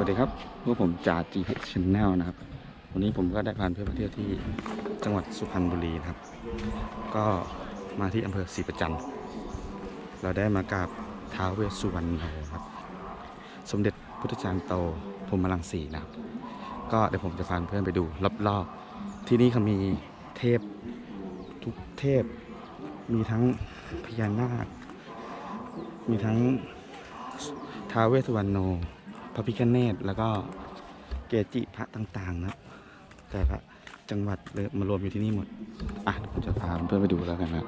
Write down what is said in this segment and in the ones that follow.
วัสดีครับพวกผมจ่า GH Channel นะครับ วันนี้ผมก็ได้พาเพื่อนมาเที่ยวที่จังหวัดสุพรรณบุรีนะครับ ก็มาที่อำเภอศรีประจันเราได้มากราบท้าวเวสสุวรรณโครับ สมเด็จพุทธจารย์โตพรมรังสีนะครับ ก็เดี๋ยวผมจะพาเพื่อนไปดูรอบๆ ที่นี่เขามีเทพทุกเทพ มีทั้งพญานาค มีทั้งท้าวเวสสุวรรณโน พระพิฆเนศแล้วก็เกจิพระต่างๆนะครับ แต่ละจังหวัดเลยมารวมอยู่ที่นี่หมด อะเดี๋ยวผมจะพาเพื่อนไปดูแล้วกันนะ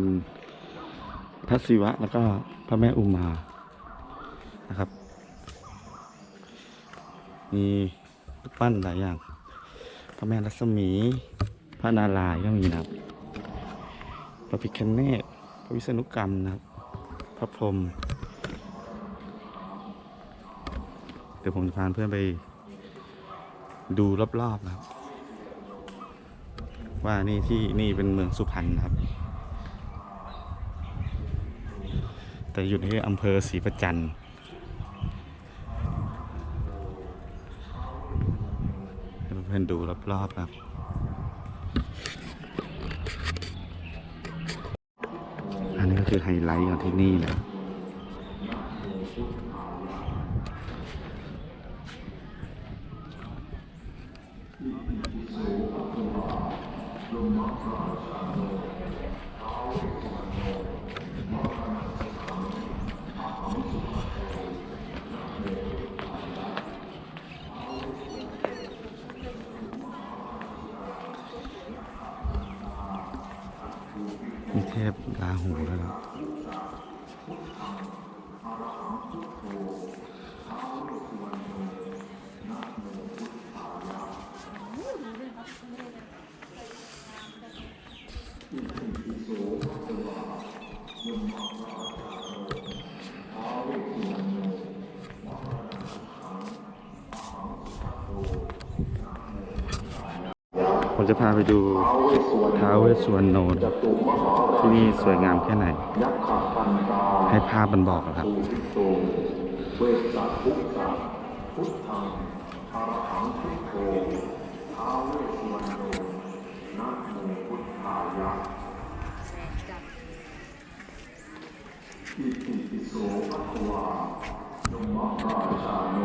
เป็นพระศิวะแล้วก็พระแม่อุมานะครับ มีรูปปั้นหลายอย่าง พระแม่รัศมี พระนารายณ์ก็มีนะครับพระพิคเนตพระวิษณุกรรมนะครับ พระพรหมเดี๋ยวผมจะพาเพื่อนไปดูรอบๆนะครับ ว่านี่ที่นี่เป็นเมืองสุพรรณนะครับ แต่อยู่ในอำเภอศรีประจันทร์เพื่อนดูรอบๆครับอันนี้ก็คือไฮไลท์ของที่นี่นะมี เทพลาหูแล้วยนะผม จะพาไปดูท้าวเวสุวรรณโนนที่นี่สวยงามแค่ไหน ให้ภาพมันบอกครับเวสสัพุทธะพุทธังอรหังพุทโธท้าวเวสสุวรรณโนนะโมพุทธายะอิติปิโสภควายมราชาโน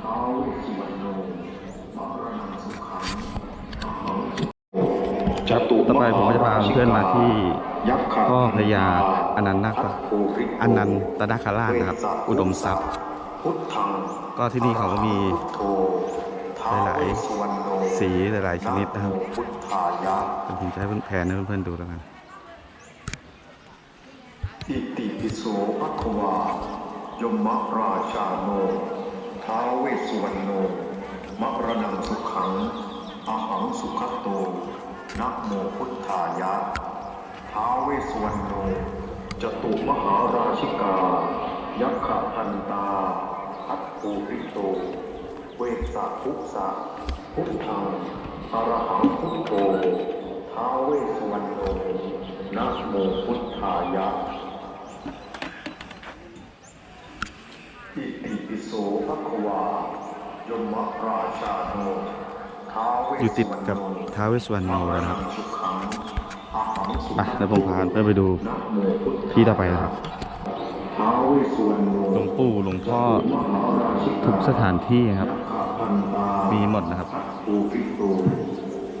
ท้าวสวรโนมรณะสุขัง จตุต่อไปผมก็จะพาเพื่อนมาที่พ่อพญาอนันต์คริโกอนันตนาคราชนะครับ อุดมทรัพย์ ก็ที่นี่เขาก็มีหลายๆสีหลายๆชนิดนะครับผมจะให้เพื่อนแพนให้เพื่อนๆดูแล้วกันอิติปิโสภะคะวายมะราชาโน ท้าวเวสสุวรรณโนมะระนังสุขัง อหังสุขโต นะโมพุทธายะ ท้าวเวสสุวรรณโนจตุมหาราชิกา ยักขพันตาอัตปูริโต เวสสะพุสสะพุทธังอรหังพุทโธท้าวเวสสุวรรณโนนะโมพุทธายะอิติปิโสภควายมะราชาโน อยู่ติดสุวรรณกับโนท้าวเวสสุวรรณโนแล้วนะครับสุขังอหังสุอะเดี๋ยวผมพาเพื่อนไปดูนะโมพุทธที่ต่อไปนะครับท้าวเวสสุวรรณโนหลวงปู่หลวงพ่อมหาราชิทุกากสถานที่ครับขาพันตามีหมดนะครับภูริโต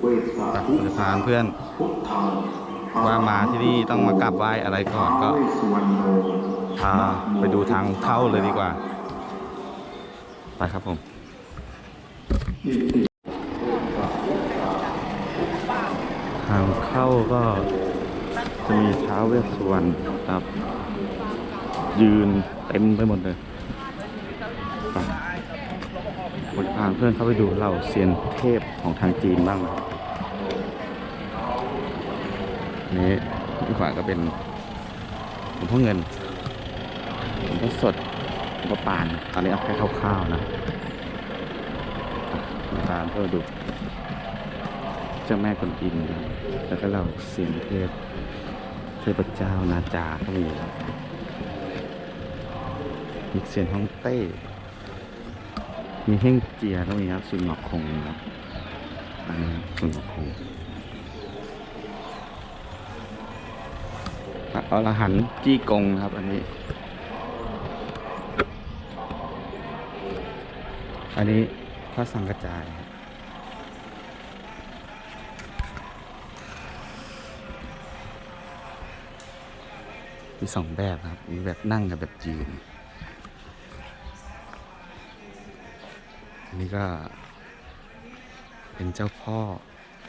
เวสสะอะผพุมจะพาเพื่อนพุทธังว่ามาที่นี่ต้องมากราบไหว้อะไรก่อนก็ท้าวเวสสุวรรณโนพาไปดูทางเข้าเลยดีกว่า ไปครับผม อิติ ทาง เข้าก็จะมีท้าเวสสุวรรณครับ ยืนเต็มไปหมดเลยผมจะพาเพื่อนเข้าไปดูเหล่าเซียนเทพของทางจีนบ้างนี่ที่ขวาก็เป็นหลวงพ่อเงินหลวงพ่อสดหลวงพ่อปาน ตอนนี้เอาแค่คร่าวๆนะตามเพื่อดู เจ้าแม่กวนอิมแล้วก็เราเสียงเทพ เทพเจ้านาจาก็มีครับมีเสียงฮ่องเต้ มีเฮ่งเจียก็มีครับสุนหมอกคงครับอันนี้สุนหมอกคงพระอรหันจี้กงครับอันนี้ อันนี้พระสังกระจาย มีสองแบบครับ มีแบบนั่งกับแบบยืน อันนี้ก็ เป็นเจ้าพ่อ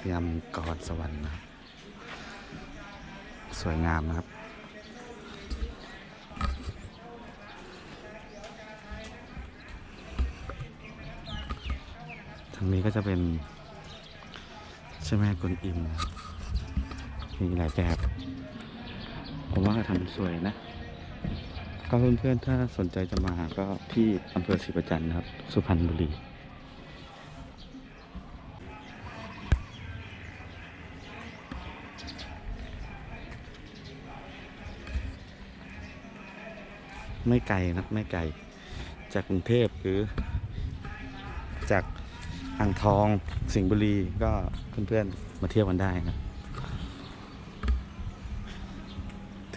ยำกรสวรรค์นะครับ สวยงามนะครับ ทางนี้ก็จะเป็นเจ้าแม่กวนอิม มีหลายแบบ ผมว่าทำสวยนะ ก็เพื่อนๆถ้าสนใจจะมาก็ที่อำเภอศรีประจันทร์นะครับ สุพรรณบุรีไม่ไกลนะไม่ไกล จากกรุงเทพหรือ จากอ่างทองสิงห์บุรีก็เพื่อนๆมาเที่ยวกันได้นะ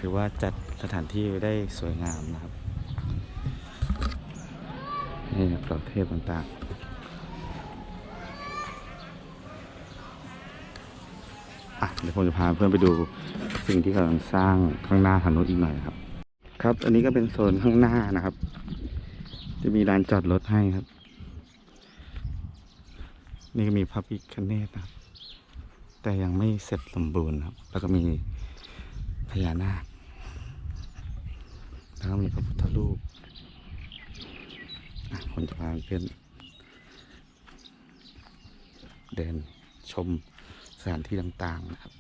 ถือว่าจัดสถานที่ได้สวยงามนะครับ นี่ครับดอกเทพต่างๆอะเดี๋ยวผมจะพาเพื่อนไปดูสิ่งที่กำลังสร้างข้างหน้าทางโน้นอีกหน่อยครับ ครับ อันนี้ก็เป็นโซนข้างหน้านะครับ จะมีลานจอดรถให้ครับ นี่ก็มีพระพิคเนตนะครับแต่ยังไม่เสร็จสมบูรณ์ครับ แล้วก็มีพญานาค น้ำหรือพระพุทธรูปอะผมจะพาเพื่อนเดินชมสถานที่ต่างๆนะครับ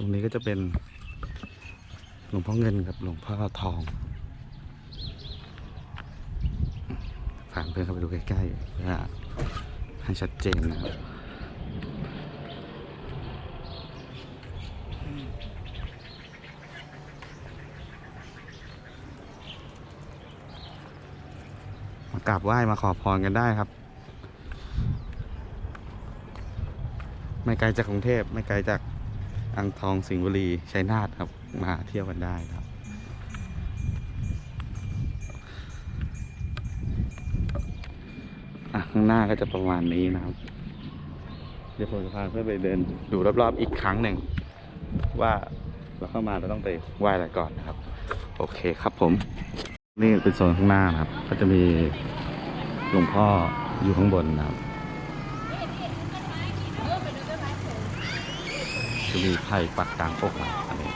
รงนี้ก็จะเป็นหลวงพ่อเงินกับหลวงพ่อทองฝากเพื่อนเข้าไปดูใกล้ๆเพื่อให้ชัดเจนนะครับมากราบไหว้มาขอพรกันได้ครับ ไม่ไกลจากกรุงเทพไม่ไกลจาก อ่างทองสิงห์บุรีชัยนาทครับมาเที่ยวกันได้ครับ ข้างหน้าก็จะประมาณนี้นะครับ เดี๋ยวผมจะพาเพื่อนไปเดินดูรอบๆอีกครั้งหนึ่ง ว่าเราเข้ามาเราต้องไปไหว้อะไรก่อนนะครับ โอเคครับผม นี่เป็นโซนข้างหน้านะครับ ก็จะมีหลวงพ่ออยู่ข้างบนนะครับ จะมีไผ่ปักกลางอกนะอันนี้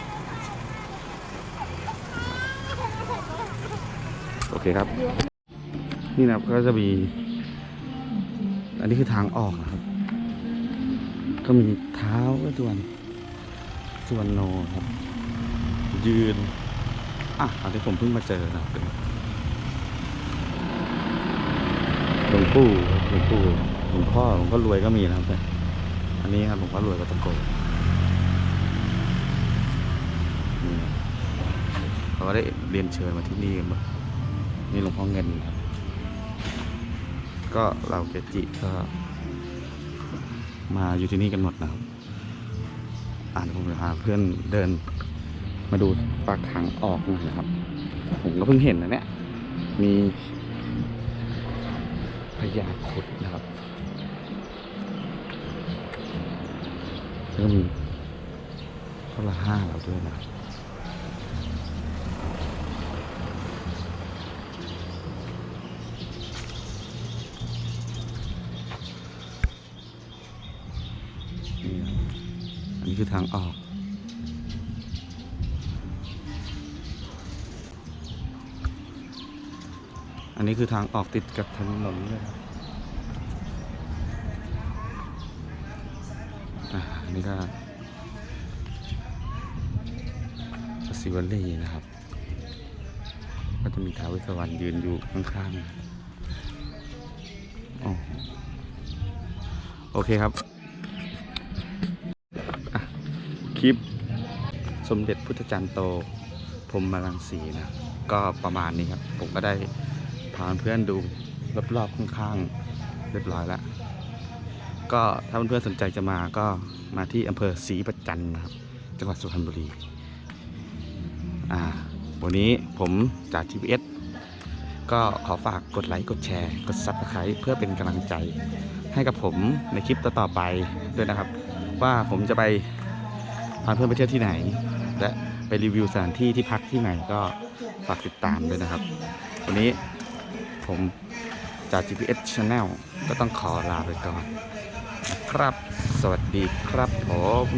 โอเคครับ นี่นะครับก็จะมี อันนี้คือทางออกนะครับ ก็มีเท้าส่วนส่วนโนครับ ยืน อะอันนี้ผมเพิ่งมาเจอนะครับเป็นหลวงปู่หลวงปู่หลวงพ่อหลวงพ่อรวยก็มีนะครับแต่อันนี้ครับหลวงพ่อรวยก็ตะโกนเขา ก็ได้เรียนเชิญมาที่นี่กันมดนี่หลวงพ่อเงินครับก็เราเกจิก็ มาอยู่ที่นี่กันหมดนะครับอ่านผมจะพาเพื่อนเดินมาดูปากทางออกหน่อยนะครับ ผมก็เพิ่งเห็นนะเนี่ย มีพญาครุดนะครับแล้วก็มีพระห้าเราด้วยนะครับ นี่คือทางออก อันนี้คือทางออกติดกับถนนเลยครับอ่าอันนี้ก็สิวัลลีนะครับ ก็จะมีท้าวเวสสวรรณยืนอยู่ข้างๆโอเคครับ ลิป สมเด็จพุทธจารย์โตพรมมาลังสีนะ ก็ประมาณนี้ครับ ผมก็ได้พาเพื่อนดูรอบๆข้างๆ เรียบร้อยแล้ว ก็ถ้าเพื่อนๆสนใจจะมาก็มาที่อำเภอศรีประจันนะครับ จังหวัดสุพรรณบุรี อ่า วันนี้ผมจาก GPS ก็ขอฝากกดไลค์ กดแชร์ กด Subscribe เพื่อเป็นกำลังใจให้กับผมในคลิปต่อๆไปด้วยนะครับ ว่าผมจะไป พาเพื่อนไปเที่ยวที่ไหน และไปรีวิวสถานที่ที่พักที่ไหนก็ฝากติดตามด้วยนะครับ วันนี้ผมจาก GPS Channel ก็ต้องขอลาไปก่อน ครับ สวัสดีครับผม